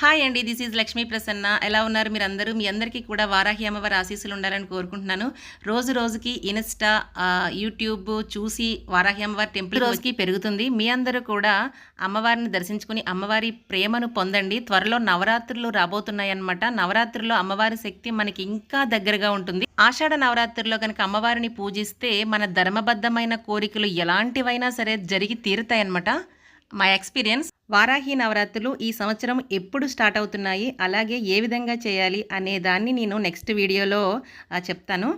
Hi అండి this is Lakshmi Prasanna ఎలా ఉన్నారు మీరు అందరూ మీ అందరికీ కూడా వారాహి అమ్మవారి ఆశీస్సులు ఉండాలని కోరుకుంటున్నాను. రోజు రోజుకి ఇన్స్టా యూట్యూబ్ చూసి వారాహి అమ్మవారి టెంపుల్ రోజుకి పెరుగుతుంది. మీ అందరూ కూడా అమ్మవారిని దర్శించుకుని అమ్మవారి ప్రేమను పొందండి. త్వరలో నవరాత్రులు రాబోతున్నాయన్నమాట. నవరాత్రుల్లో అమ్మవారి శక్తి మనకి ఇంకా దగ్గరగా ఉంటుంది. ఆషాఢ నవరాత్రుల్లో కనుక అమ్మవారిని పూజిస్తే మన ధర్మబద్ధమైన కోరికలు ఎలాంటివైనా సరే జరిగి తీరుతాయన్నమాట. మా ఎక్స్పీరియన్స్ వారాహి నవరాత్రులు ఈ సంవత్సరం ఎప్పుడు స్టార్ట్ అవుతున్నాయి అలాగే ఏ విధంగా చేయాలి అనే దాన్ని నేను నెక్స్ట్ వీడియోలో చెప్తాను.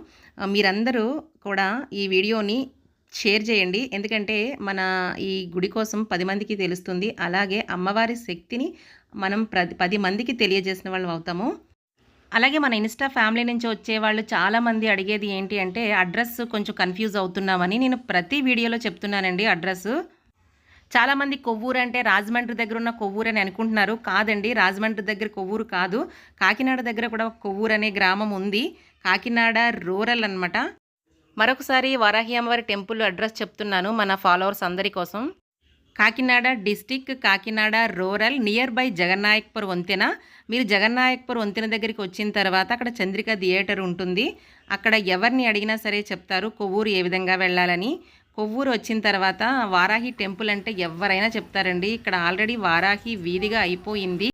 మీరందరూ కూడా ఈ వీడియోని షేర్ చేయండి. ఎందుకంటే మన ఈ గుడి కోసం పది మందికి తెలుస్తుంది. అలాగే అమ్మవారి శక్తిని మనం ప్రతి పది మందికి తెలియజేసిన వాళ్ళం అవుతాము. అలాగే మన ఇన్స్టా ఫ్యామిలీ నుంచి వచ్చే వాళ్ళు చాలామంది అడిగేది ఏంటి అంటే అడ్రస్ కొంచెం కన్ఫ్యూజ్ అవుతున్నామని నేను ప్రతి వీడియోలో చెప్తున్నానండి అడ్రస్ చాలామంది కొవ్వూరు అంటే రాజమండ్రి దగ్గర ఉన్న కొవ్వూరు అని అనుకుంటున్నారు. కాదండి రాజమండ్రి దగ్గర కొవ్వూరు కాదు. కాకినాడ దగ్గర కూడా కొవ్వూరు అనే గ్రామం ఉంది. కాకినాడ రూరల్ అనమాట మరొకసారి వారాహి అమ్మవారి టెంపుల్ అడ్రస్ చెప్తున్నాను మన ఫాలోవర్స్ అందరి కోసం. Kakinada district Kakinada rural near by Jagannayakpur వంతెన. మీరు జగన్నాయక్పూర్ వంతెన దగ్గరికి వచ్చిన తర్వాత అక్కడ చంద్రిక థియేటర్ ఉంటుంది. అక్కడ ఎవరిని అడిగినా సరే చెప్తారు కొవ్వూరు ఏ విధంగా వెళ్ళాలని. కొవ్వూరు వచ్చిన తర్వాత వారాహి టెంపుల్ అంటే ఎవరైనా చెప్తారండి. ఇక్కడ ఆల్రెడీ వారాహి వీధిగా అయిపోయింది.